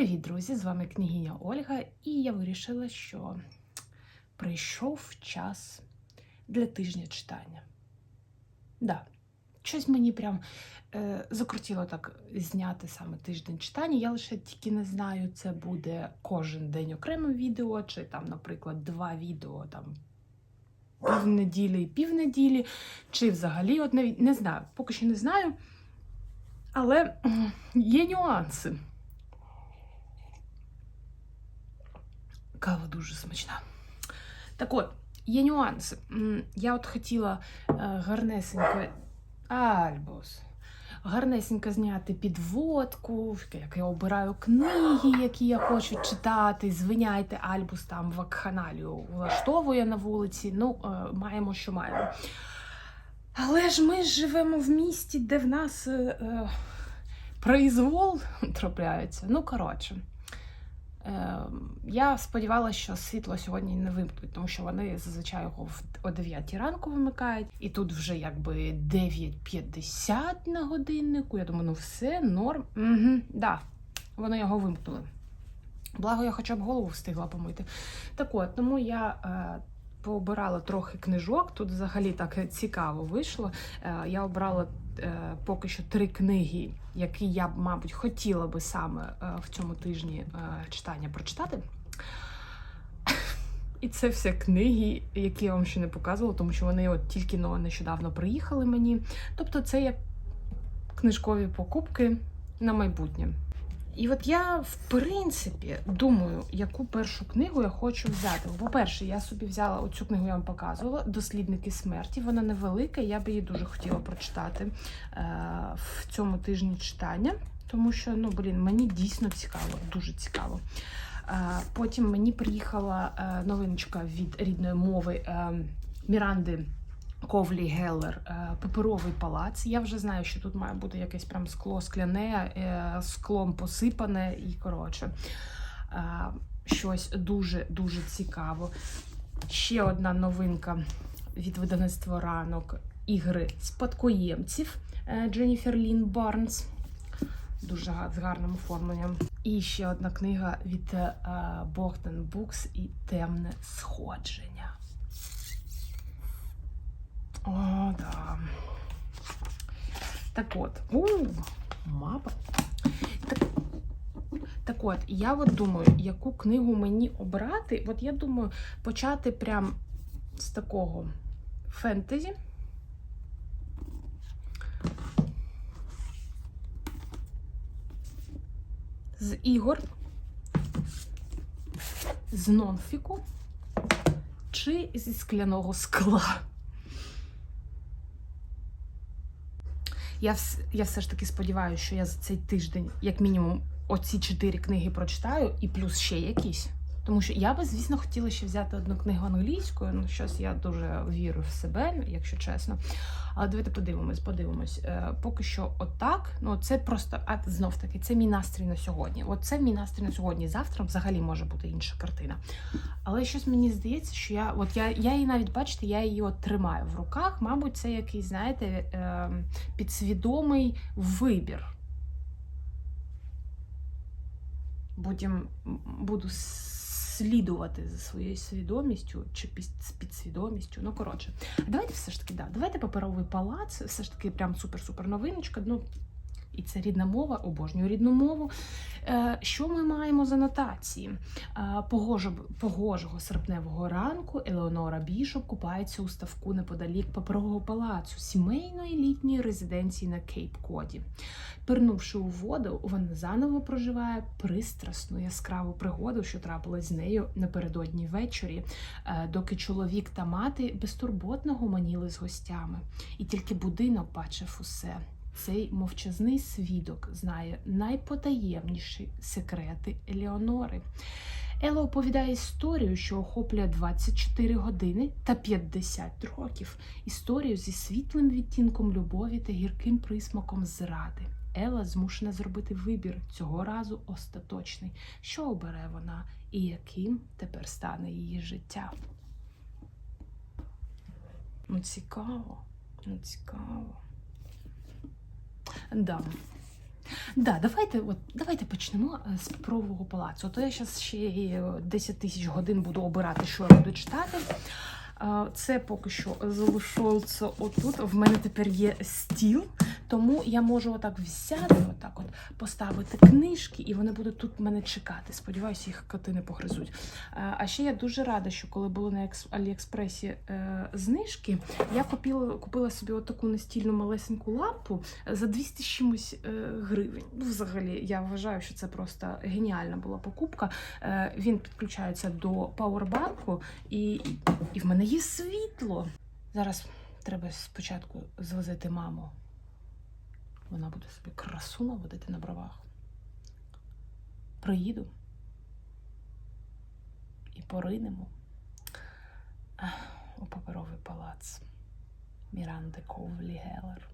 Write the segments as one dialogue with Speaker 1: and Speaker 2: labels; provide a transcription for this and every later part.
Speaker 1: Привіт, друзі! З вами княгиня Ольга, і я вирішила, що прийшов час для тижня читання. Да, щось мені прям е, закрутило так зняти саме тиждень читання. Я лише тільки не знаю, це буде кожен день окреме відео, чи там, наприклад, два відео там півнеділі і півнеділі, чи взагалі одне не знаю, поки що не знаю. Але є нюанси. Кава дуже смачна. Так от, є нюанси. Я от хотіла е, гарнесенько. Альбос. Гарнесенько зняти підводку, як я обираю книги, які я хочу читати. Звиняйте, Альбус там вакханалію влаштовує на вулиці. Ну, е, маємо, що маємо. Але ж ми живемо в місті, де в нас е, е, произвол трапляється. Ну, коротше. Е, я сподівалася, що світло сьогодні не вимкнуть, тому що вони зазвичай його о 9 ранку вимикають, і тут вже якби 9.50 на годиннику. Я думаю, ну все, норм. Угу, да, вони його вимкнули. Благо, я хоча б голову встигла помити. Так от, тому я е, пообирала трохи книжок. Тут взагалі так цікаво вийшло. Е, я обрала е, поки що три книги, які я б, мабуть, хотіла би саме е, в цьому тижні читання прочитати. І це все книги, які я вам ще не показувала, тому що вони от тільки но нещодавно приїхали мені. Тобто, це як книжкові покупки на майбутнє. І от я, в принципі, думаю, яку першу книгу я хочу взяти. По-перше, я собі взяла оцю книгу, я вам показувала Дослідники смерті. Вона невелика, я би її дуже хотіла прочитати е, в цьому тижні читання, тому що, ну, блін, мені дійсно цікаво, дуже цікаво. Е, потім мені приїхала е, новиночка від рідної мови Міранди. Ковлі Геллер, е, паперовий палац. Я вже знаю, що тут має бути якесь прям скло скляне, е, склом посипане і коротше. е, Щось дуже-дуже цікаво. Ще одна новинка від видавництва ранок ігри спадкоємців Дженніфер Лін Барнс. Дуже з гарним оформленням. І ще одна книга від Богдан Букс і Темне сходження. О, да. Так от, у, мапа. Так, так от, я от думаю, яку книгу мені обрати. От я думаю, почати прям з такого фентезі. З ігор, з нонфіку чи зі скляного скла. Я, я все ж таки сподіваюся, що я за цей тиждень, як мінімум, оці чотири книги прочитаю, і плюс ще якісь. Тому що я би, звісно, хотіла ще взяти одну книгу англійською. Ну, щось я дуже вірю в себе, якщо чесно. Але давайте подивимось, подивимось. Е, поки що, отак. Ну, це просто, а знов таки, це мій настрій на сьогодні. От це мій настрій на сьогодні. Завтра взагалі може бути інша картина. Але щось мені здається, що я, от я, я її навіть бачите, я її от тримаю в руках. Мабуть, це якийсь, знаєте, е, підсвідомий вибір. Потім буду слідувати за своєю свідомістю чи під- підсвідомістю. Ну, коротше, давайте все ж таки, да, давайте паперовий палац, все ж таки прям супер-супер новиночка. Ну, і це рідна мова, обожнюю рідну мову. Е, що ми маємо з анотації? Е, погожого, погожого серпневого ранку Елеонора Бішоп купається у ставку неподалік паперового палацу сімейної літньої резиденції на Кейп-Коді. Пирнувши у воду, вона заново проживає пристрасну яскраву пригоду, що трапилась з нею напередодні ввечері, е, доки чоловік та мати безтурботно гомоніли з гостями. І тільки будинок бачив усе. Цей мовчазний свідок знає найпотаємніші секрети Елеонори. Ела оповідає історію, що охоплює 24 години та 50 років. Історію зі світлим відтінком любові та гірким присмаком зради. Ела змушена зробити вибір цього разу остаточний. Що обере вона і яким тепер стане її життя? Ну, цікаво. Ну, цікаво. Да. Да, давайте, от, давайте почнемо е, з Петрового палацу. То я зараз ще е, 10 тисяч годин буду обирати, що я буду читати. Е, Це поки що залишається отут. В мене тепер є стіл, тому я можу отак взяти, отак от поставити книжки, і вони будуть тут мене чекати. Сподіваюся, їх коти не погризуть. Е, А ще я дуже рада, що коли були на Екс- Аліекспресі е, знижки, я купила, купила собі отаку настільну малесеньку лампу за 200 чимось е, гривень. Ну, взагалі, я вважаю, що це просто геніальна була покупка. Е, Він підключається до пауербанку, і, і в мене є світло. Зараз треба спочатку звозити маму. Вона буде собі красу наводити на бровах. Приїду і поринемо у паперовий палац Міранди Ковлі Гелер.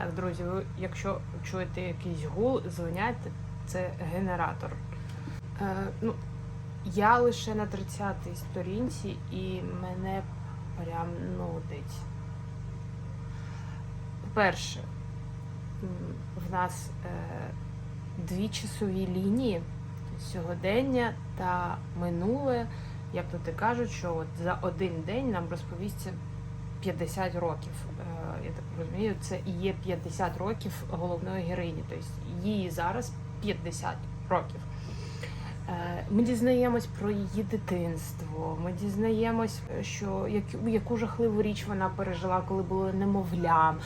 Speaker 1: Так, друзі, ви якщо чуєте якийсь гул, дзвоняйте, це генератор. Е, ну, я лише на 30-й сторінці і мене прям нудить. По-перше, в нас е, дві часові лінії сьогодення та минуле, як тут і кажуть, що от за один день нам розповісться 50 років. Е, Я так розумію, це і є 50 років головної героїні. Тобто їй зараз 50 років. Е, Ми дізнаємось про її дитинство. Ми дізнаємось, що яку, яку жахливу річ вона пережила, коли була немовлям.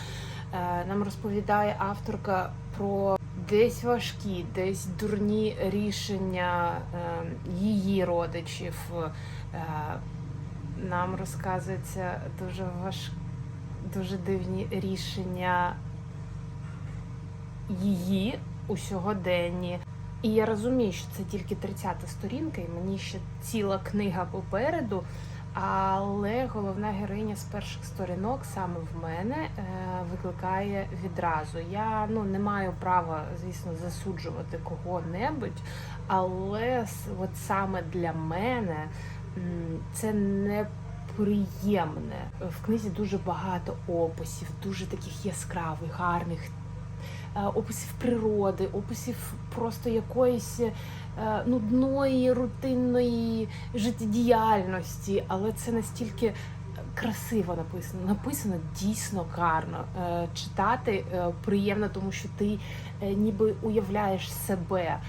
Speaker 1: Е, Нам розповідає авторка про десь важкі, десь дурні рішення е, її родичів. Нам розказується дуже важ... дуже дивні рішення її у сьогоденні. І я розумію, що це тільки 30-та сторінка, і мені ще ціла книга попереду. Але головна героїня з перших сторінок саме в мене е, викликає відразу. Я ну не маю права, звісно, засуджувати кого-небудь, але от саме для мене це неприємне. В книзі дуже багато описів, дуже таких яскравих, гарних е, описів природи, описів просто якоїсь е, нудної, рутинної життєдіяльності, але це настільки красиво написано. Написано дійсно гарно. Е, Читати приємно, тому що ти ніби уявляєш себе.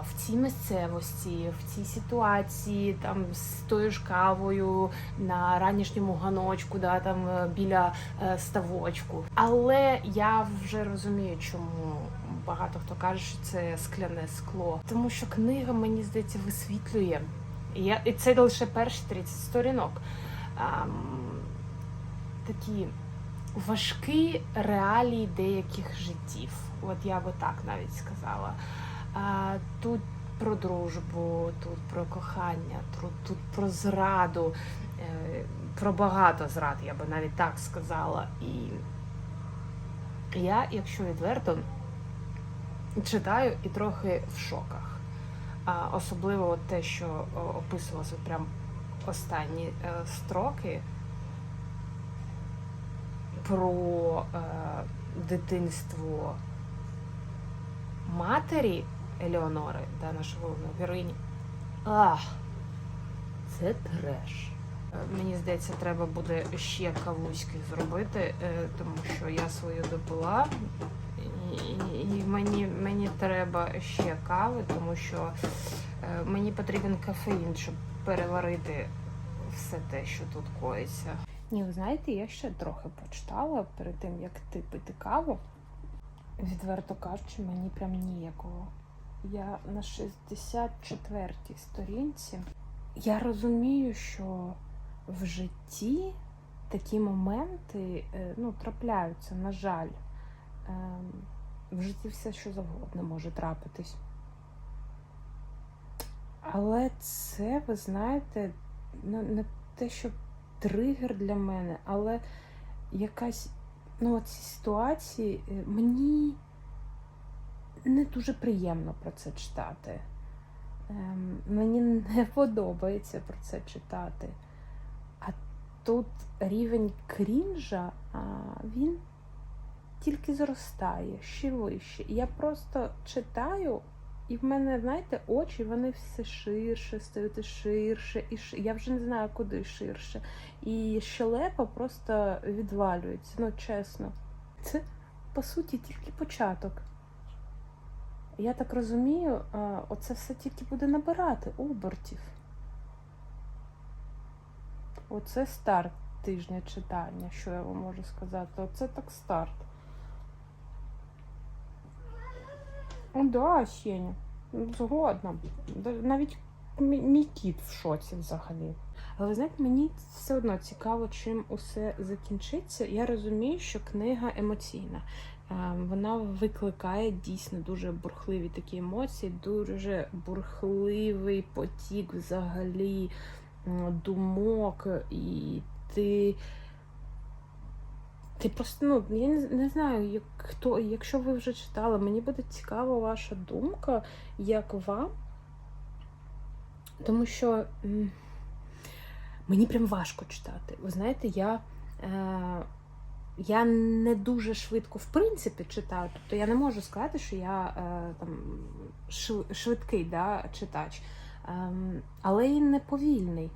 Speaker 1: В цій місцевості, в цій ситуації, там з тою ж кавою на ранішньому ганочку, да, там е, біля е, ставочку. Але я вже розумію, чому багато хто каже, що це скляне скло. Тому що книга, мені здається, висвітлює. І, я, і це лише перші 30 сторінок. Ам, такі важкі реалії деяких життів. От я би так навіть сказала. Тут про дружбу, тут про кохання, тут, про зраду, е, про багато зрад, я би навіть так сказала. І я, якщо відверто, читаю і трохи в шоках. Особливо те, що описувалося прям останні е, строки про е, дитинство матері Елеонори, да, нашої головної героїні. Ах, це треш. Мені здається, треба буде ще кавуськи зробити, е, тому що я свою допила. І, і мені, мені треба ще кави, тому що е, мені потрібен кофеїн, щоб переварити все те, що тут коїться. Ні, ви знаєте, я ще трохи почитала перед тим, як ти пити каву. Відверто кажучи, мені прям ніякого. Я на 64-й сторінці. я розумію, що в житті такі моменти е, ну, трапляються, на жаль. Ем, В житті все, що завгодно може трапитись. Але це, ви знаєте, не те, що тригер для мене, але якась, ну, ці ситуації е, мені не дуже приємно про це читати. Ем, мені не подобається про це читати. А тут рівень крінжа, він тільки зростає ще вище. Я просто читаю, і в мене, знаєте, очі вони все ширше стають ширше, і ш... я вже не знаю, куди ширше. І щелепа просто відвалюється, ну чесно. Це, по суті, тільки початок. Я так розумію, оце все тільки буде набирати обертів. Оце старт тижня читання, що я вам можу сказати. Оце так старт. О, да, Сеня. Згодна. Навіть мій кіт в шоці взагалі. Але ви знаєте, мені все одно цікаво, чим усе закінчиться. Я розумію, що книга емоційна. Е, Вона викликає дійсно дуже бурхливі такі емоції, дуже бурхливий потік взагалі думок, і ти. Ти просто, ну, я не, не знаю, як, хто, якщо ви вже читали, мені буде цікава ваша думка, як вам. Тому що мені прям важко читати. Ви знаєте, я, е, я не дуже швидко в принципі читаю. Тобто я не можу сказати, що я е, там шв- швидкий да, читач, ем, але і не повільний.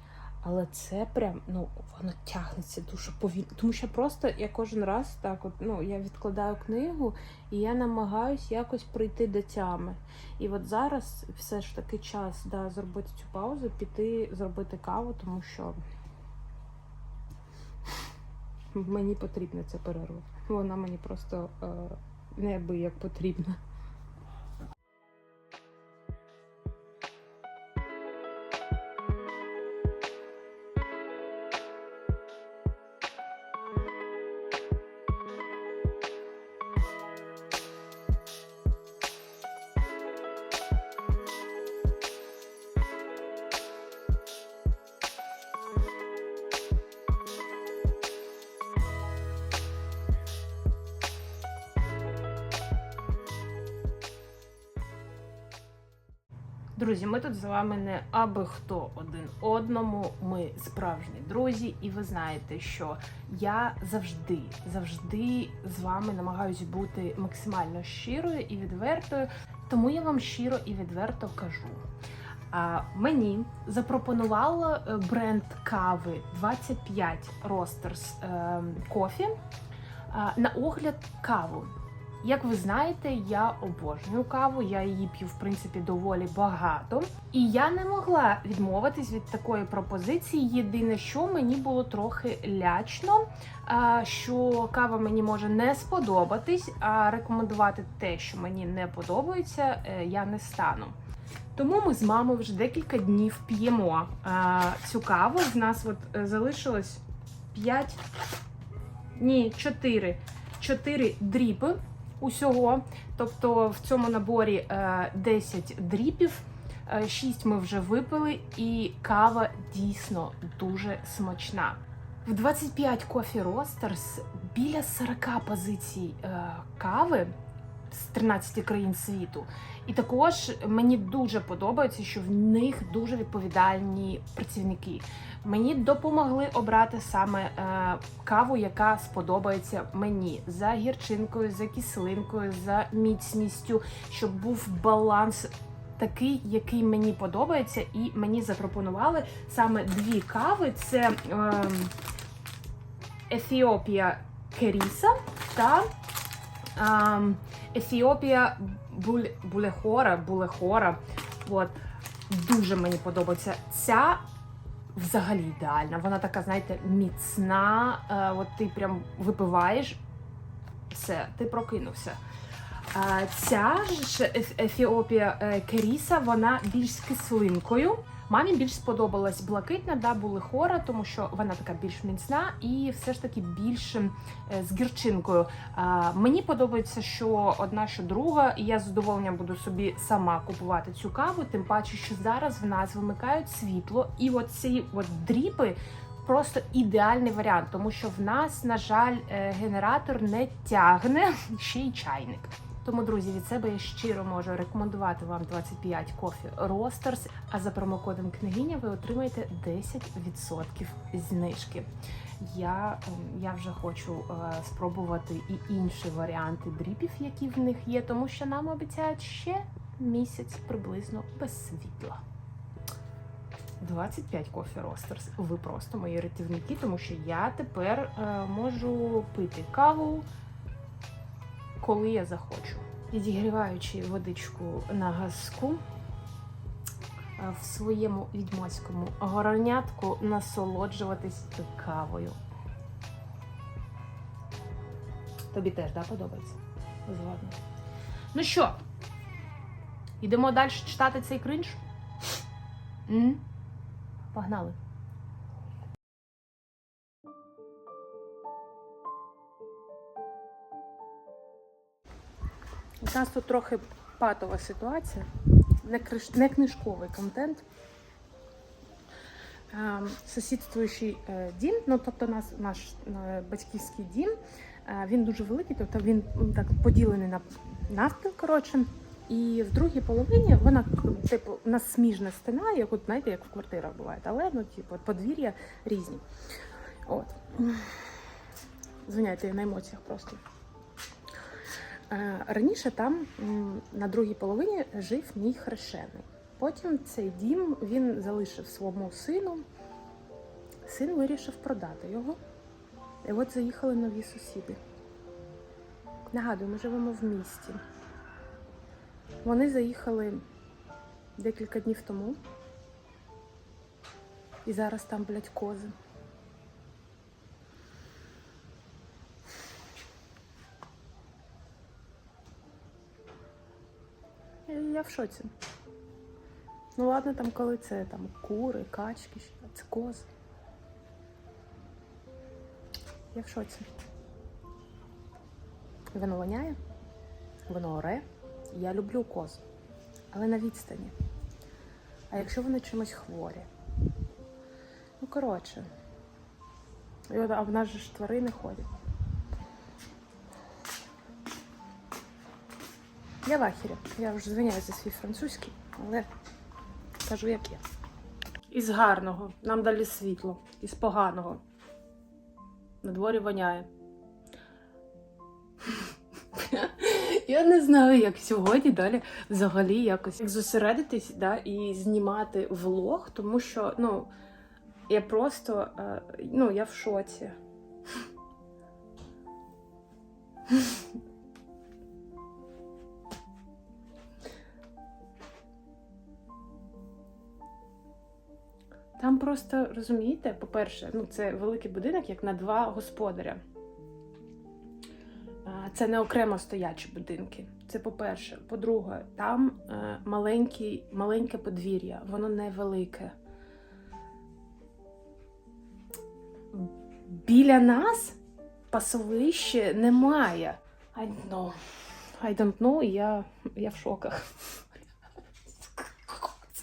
Speaker 1: Але це прям, ну, воно тягнеться дуже повільно. Тому що просто я кожен раз так, от, ну, я відкладаю книгу і я намагаюсь якось прийти до тями. І от зараз все ж таки час да, зробити цю паузу, піти зробити каву, тому що мені потрібна ця перерва. Вона мені просто е, неабияк потрібна. Друзі, ми тут з вами не аби хто один одному. Ми справжні друзі, і ви знаєте, що я завжди, завжди з вами намагаюсь бути максимально щирою і відвертою. Тому я вам щиро і відверто кажу. А мені запропонувало е, бренд кави 25 Roasters е, Coffee на огляд каву. Як ви знаєте, я обожнюю каву, я її п'ю в принципі доволі багато. І я не могла відмовитись від такої пропозиції. Єдине, що мені було трохи лячно, що кава мені може не сподобатись, а рекомендувати те, що мені не подобається, е, я не стану. Тому ми з мамою вже декілька днів п'ємо цю каву. В нас от е, залишилось 5, ні, 4, 4 дріпи усього. Тобто в цьому наборі е, 10 дріпів, 6 ми вже випили, і кава дійсно дуже смачна. В 25 Coffee Roasters біля 40 позицій е, кави з 13 країн світу. І також мені дуже подобається, що в них дуже відповідальні працівники. Мені допомогли обрати саме е, каву, яка сподобається мені за гірчинкою, за кислинкою, за міцністю, щоб був баланс. Такий, який мені подобається, і мені запропонували саме дві кави: це е, Ефіопія Керіса та е, Ефіопія Буль, Булехора, Булехора. От. Дуже мені подобається. Ця взагалі ідеальна. Вона така, знаєте, міцна. Е, от ти прям випиваєш, все, ти прокинувся. Ця ж Ефіопія е, Керіса, вона більш з кислинкою. Мамі більш сподобалась блакитна, да, були хора, тому що вона така більш міцна і все ж таки більш е, з гірчинкою. Мені подобається, що одна, що друга, і я з задоволенням буду собі сама купувати цю каву, тим паче, що зараз в нас вимикають світло, і от ці от дріпи. Просто ідеальний варіант, тому що в нас, на жаль, е, генератор не тягне ще й чайник. Тому, друзі, від себе я щиро можу рекомендувати вам 25 кофі Roasters, а за промокодом княгиня ви отримаєте 10% знижки. Я, ем, я вже хочу е, спробувати і інші варіанти дріпів, які в них є, тому що нам обіцяють ще місяць приблизно без світла. 25 кофі Roasters. Ви просто мої рятівники, тому що я тепер е, можу пити каву, коли я захочу. Підігріваючи водичку на газку, е, в своєму відьмацькому горонятку насолоджуватись кавою. Тобі теж да, подобається? Згодна. Ну що, йдемо далі читати цей кринж? М? Погнали. У нас тут трохи патова ситуація, не, книжковий контент. Ем, Сусідствуючий е, дім, ну тобто нас, наш е, батьківський дім, е, він дуже великий, тобто він так поділений на навпіл, коротше. І в другій половині вона, типу, у нас сміжна стіна, як от, знаєте, як в квартирах буває, але ну, типу, подвір'я різні. От. Звиняйте, я на емоціях просто. Е, Раніше там на другій половині жив мій хрещений. Потім цей дім він залишив своєму сину. Син вирішив продати його. І от заїхали нові сусіди. Нагадую, ми живемо в місті. Вони заїхали декілька днів тому. І зараз там, блядь, кози. Я, я в шоці. Ну ладно, там коли це там кури, качки, це кози. Я в шоці. Воно воняє, воно оре. Я люблю коз, але на відстані. А якщо вони чимось хворі? Ну, коротше. А в нас же ж тварини ходять. Я в ахері. Я вже звиняюся за свій французький, але кажу, як є. Із гарного нам далі світло, із поганого. На дворі воняє. Я не знаю, як сьогодні далі взагалі якось як зосередитись да, і знімати влог, тому що ну, я просто е, ну, я в шоці. Там просто розумієте, по-перше, ну це великий будинок, як на два господаря. Це не окремо стоячі будинки. Це по-перше. По-друге, там е, маленький, маленьке подвір'я, воно невелике. Біля нас пасовище немає. I don't know. I don't know, я, я в шоках.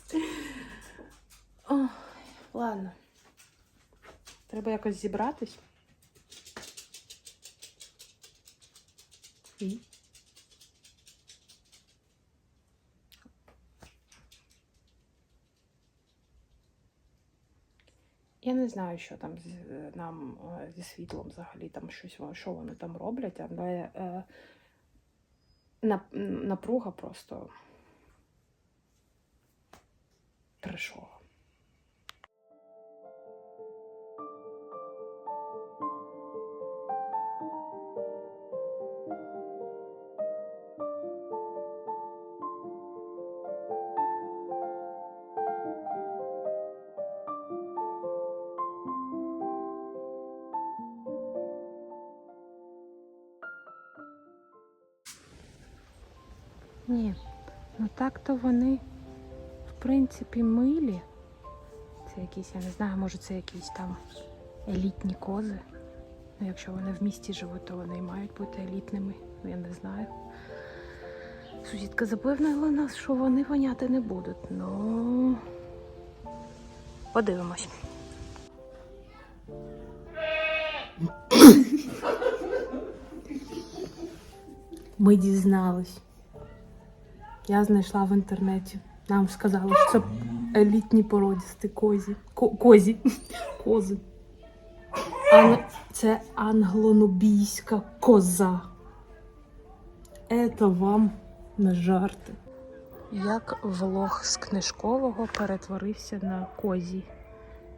Speaker 1: Ох. Ладно. Треба якось зібратись. І? Я не знаю, що там з, нам е, зі світлом взагалі там щось, що вони там роблять, але е, нап- напруга просто трешова. Ну так-то вони, в принципі, милі. Це якісь, я не знаю, може це якісь там елітні кози. Ну, якщо вони в місті живуть, то вони і мають бути елітними. Ну, я не знаю. Сусідка запевнила нас, що вони воняти не будуть. Ну подивимось. Ми дізнались. Я знайшла в інтернеті. Нам сказали, що це елітні породісті козі. Ко- козі. Кози. Ан... Це англонобійська коза. Це вам не жарти. Як влог з книжкового перетворився на козі.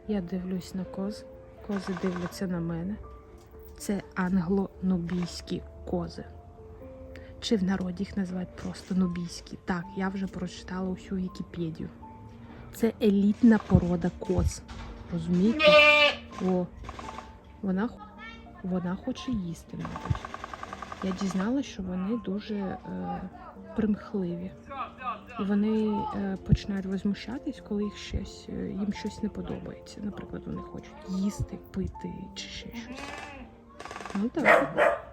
Speaker 1: Я дивлюсь на коз, кози дивляться на мене. Це англонубійські кози. Чи в народі їх називають просто нубійські? Так, я вже прочитала усю Вікіпедію. Це елітна порода коз. Розумієте? О, вона, вона хоче їсти, мабуть. Я дізналася, що вони дуже е, примхливі. І вони е, починають возмущатись, коли їх щось, е, їм щось не подобається. Наприклад, вони хочуть їсти, пити чи ще щось. Ну так.